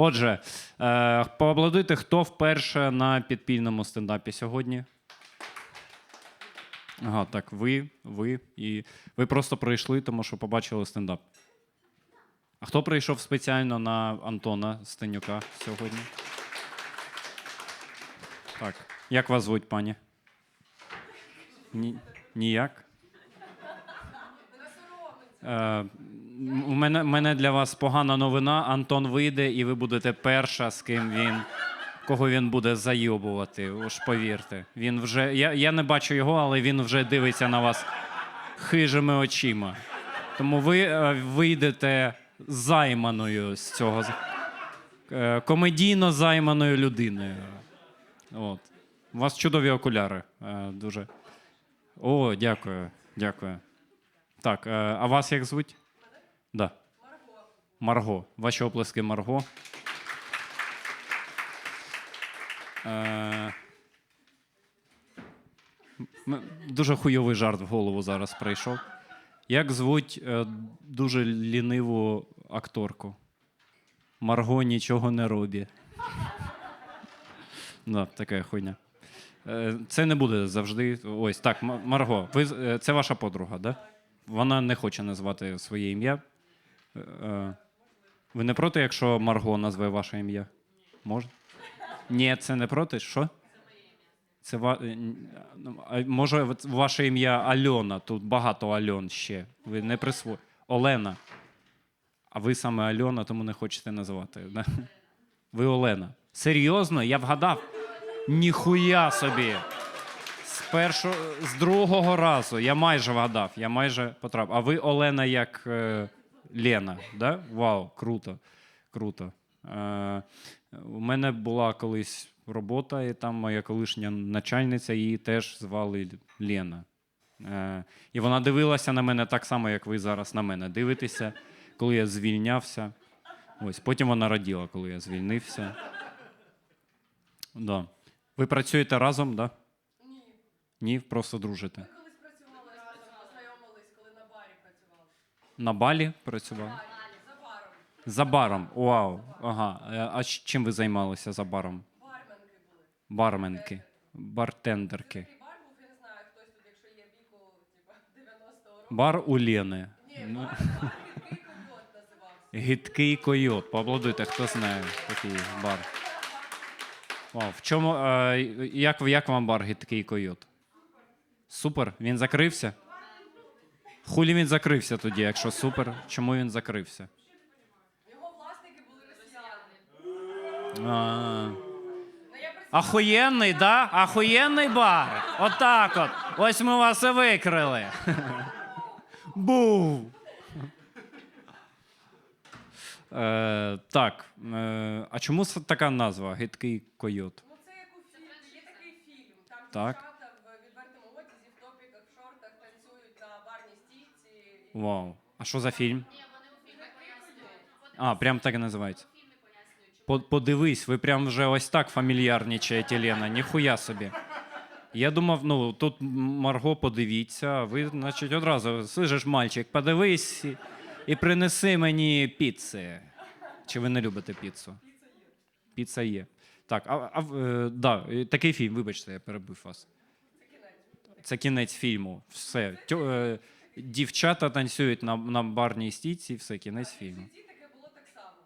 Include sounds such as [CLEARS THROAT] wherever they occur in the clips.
Отже, е, поаплодуйте, хто вперше на підпільному стендапі сьогодні. Ага, так, ви, ви і ви просто прийшли, тому що побачили стендап. А хто прийшов спеціально на Антона Стенюка сьогодні? Так. Як вас звуть, пані? Ні, ніяк? Е, у мене, мене для вас погана новина. Антон вийде, і ви будете перша, з ким він. Кого він буде зайобувати, уж повірте. Він вже. Я, я не бачу його, але він вже дивиться на вас хижими очима. Тому ви е, вийдете займаною з цього. е, комедійно займаною людиною. От. У вас чудові окуляри. Е, дуже. О, дякую. Дякую. Так, а вас як звуть? Да. Марго. Марго. Ваші оплески Марго. Е, дуже хуйовий жарт в голову зараз прийшов. Як звуть е, дуже ліниву акторку? Марго нічого не робить. Да, така хуйня. Е, Це не буде завжди. Ось так, Марго, ви, е, це ваша подруга, да? Вона не хоче назвати своє ім'я. Е, е, Ви не проти, якщо Марго назве ваше ім'я? Можна? Ні, це не проти. Що? Це ва... е, а може, ваше ім'я Альона, тут багато Альон ще. Ви не присво... Олена. А ви саме Альона, тому не хочете називати. Ви Олена. Серйозно, я вгадав. Ніхуя собі. З першого, з другого разу. Я майже вгадав, я майже потрапив. А ви Олена як е, Лена, да? Вау, круто. Круто. Е, у мене була колись робота, і там моя колишня начальниця, її теж звали Лена. Е, і вона дивилася на мене так само, як ви зараз на мене дивитеся, коли я звільнявся. Ось, потім вона раділа, коли я звільнився. Да. Ви працюєте разом, да? Ні. Ні, просто дружите. Ми колись працювали разом, познайомились, коли на барі працювали. На балі працював? За баром. За баром. Вау. Ага. Е, А чим ви займалися за баром? Барменки були. Барменки, бартендерки. Бар був, я не знаю, хтось тут, якщо є віку, типа 90 років. Бар у Лени. Ні, Ну, бар, бар «Гидкий койот» називався. Гидкий койот. Поаплодуйте, хто знає такий бар. Вау. В чому, е, як, як вам бар гидкий койот? Супер. Він закрився? Хулі він закрився тоді, якщо супер. Чому він закрився? Його власники були росіяни. Ахуєнний, да? Ахуєнний бар. Отак от. Ось ми вас і викрили. Був. Е, так. Е, а чому така назва? Гидкий койот? Ну це як у фільмі, є такий фільм. Там Так. дівчата в відвертому одязі, в топіках, в шортах танцюють на барній стійці. Вау. А що за фільм? А, прям так і називається. По- Подивись, ви прям вже ось так фамільярничаєте, Лена. Ніхуя собі. Я думав, ну тут Марго, подивіться, ви, значить, одразу слышиш, мальчик, подивись і, і принеси мені піци. Чи ви не любите піцу? Піца є. Так, а, а е, да, е, такий фільм, вибачте, я перебив вас. Це кінець фільму. Все. Тьо, е, дівчата танцюють на, на барній стійці, все, кінець фільму. Таке було так само.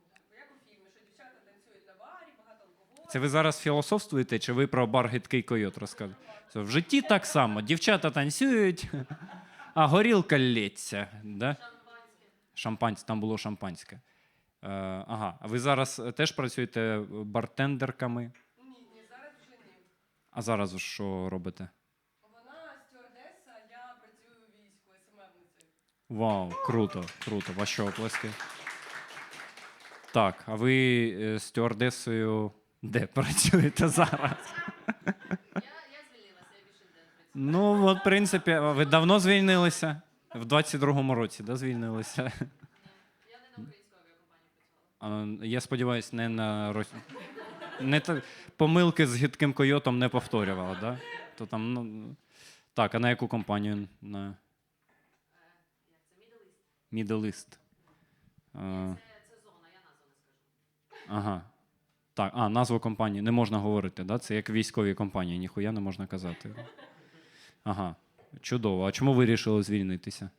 Ну, як у фільмі, що дівчата танцюють на барі, багато алкоголю. Це ви зараз філософствуєте, чи ви про бар гидкий койот розказуєте? В житті так само. Дівчата танцюють, [LAUGHS] а горілка лється. Да? Шампанське, там було шампанське. Е, ага, а ви зараз теж працюєте бартендерками? Ні, ні, зараз вже ні. А зараз що робите? Вона стюардеса, я працюю у війську, СММницею. Вау, круто, круто. Ваші оплески. Так, а ви е, стюардесою де працюєте зараз? Я, звільнилася, я більше не. Ну, от, в принципі, ви давно звільнилися? В 22-му році, да, звільнилися? Я не на українську авіакомпанію працювала. Я сподіваюся, не на рос... не та... помилки з гидким койотом не повторювала, да? То там, ну... Так, а на яку компанію? На East. А, Це, це зона, я назву не скажу. Ага. Так, а, назву компанії не можна говорити, да? Це як військові компанії, ніхуя не можна казати. Ага. Чудово. А чому ви вирішили звільнитися?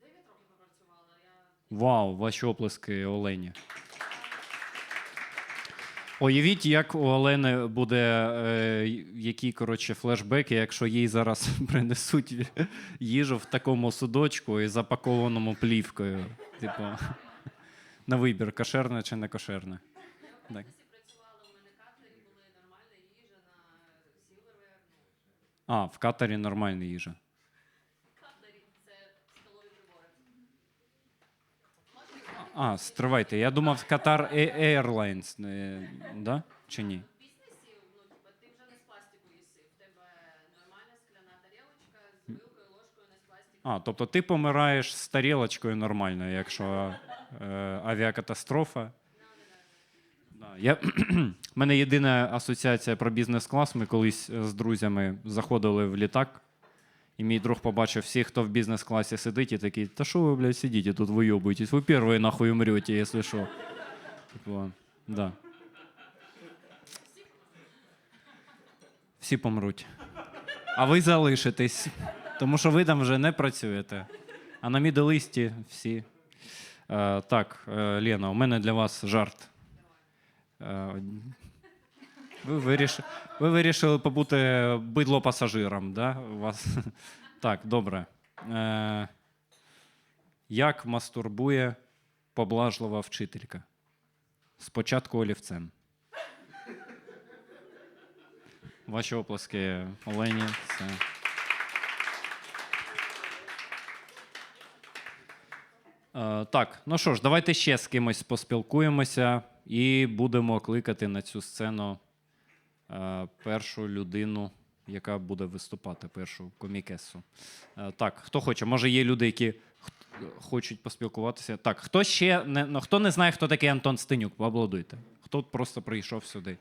Дев'ять років попрацювала. Я Вау, ваші оплески Олені. Уявіть, як у Олени буде е, які коротше, флешбеки, якщо їй зараз [LAUGHS] принесуть їжу в такому судочку і запакованому плівкою. Типу, на вибір, кошерне чи не кошерне. Так. А, в катері нормальна їжа. А, стривайте, я думав, Qatar Airlines, е, да? чи ні? Бізнесі, ну, типа, ти вже не з пластику їси. В тебе нормальна скляна тарілочка з вилкою, ложкою, не з пластику. А, тобто ти помираєш з тарілочкою нормально, якщо е, авіакатастрофа. Да, я, [CLEARS THROAT] мене єдина асоціація про бізнес-клас. Ми колись з друзями заходили в літак, і мій друг побачив всіх, хто в бізнес-класі сидить, і такий, та що ви, блядь, сидите тут вийобуєтесь? Ви перші нахуй умрете, якщо що. Типу, да. Всі помруть. А ви залишитесь, тому що ви там вже не працюєте. А на міделисті всі. Е, так, е, Лена, у мене для вас жарт. Е, ви, виріш... ви вирішили побути бидло пасажиром, да? У вас... [LAUGHS] Так, добре. Е, як мастурбує поблажлива вчителька? Спочатку олівцем. Ваші оплески Олені. Це... Е, так, ну що ж, давайте ще з кимось поспілкуємося і будемо кликати на цю сцену першу людину, яка буде виступати, першу комікесу. Е, так, хто хоче? Може, є люди, які хочуть поспілкуватися. Так, хто ще не, ну, хто не знає, хто такий Антон Стенюк, поаплодуйте. Хто просто прийшов сюди?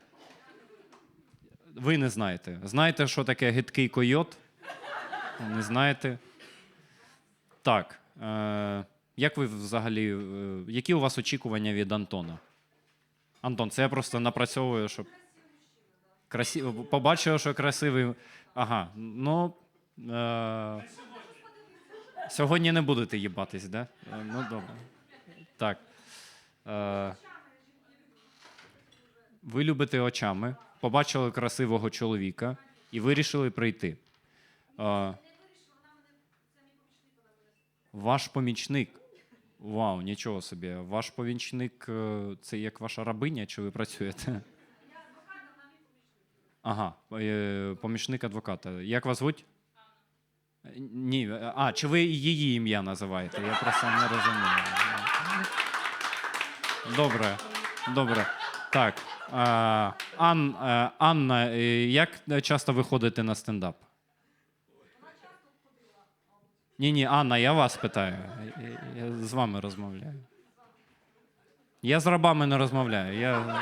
Ви не знаєте. Знаєте, що таке гидкий койот? Не знаєте? Так. Е, як ви взагалі, е, які у вас очікування від Антона? Антон, це я просто напрацьовую, щоб. Красиво. Побачив, що красивий. Ага. Ну. Е... Сьогодні не будете їбатись, да? Е, Ну, добре. Так. Е... Ви любите очами, побачили красивого чоловіка і вирішили прийти. Е... Ваш помічник. Вау, нічого собі. Ваш помічник е, це як ваша рабиня, чи ви працюєте? Ага, е, помічник адвоката. Як вас звуть? Ні. е, А, чи ви її ім'я називаєте? Я просто не розумію. Добре, добре. Так. е, Ан, Анна, як часто ви ходите на стендап? Ні, ні, Анна, я вас питаю. Я з вами розмовляю. Я з рабами не розмовляю. Я...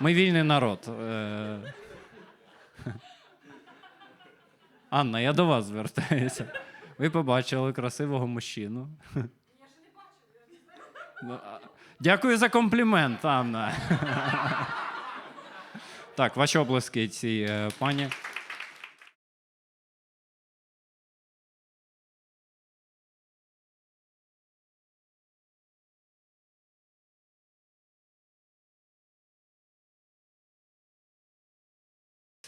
Ми вільний народ. Е, Анна, я до вас звертаюся. Ви побачили красивого мужчину. Я ж не бачу. Дякую за комплімент, Анна. Так, ваші обласки цій е, пані.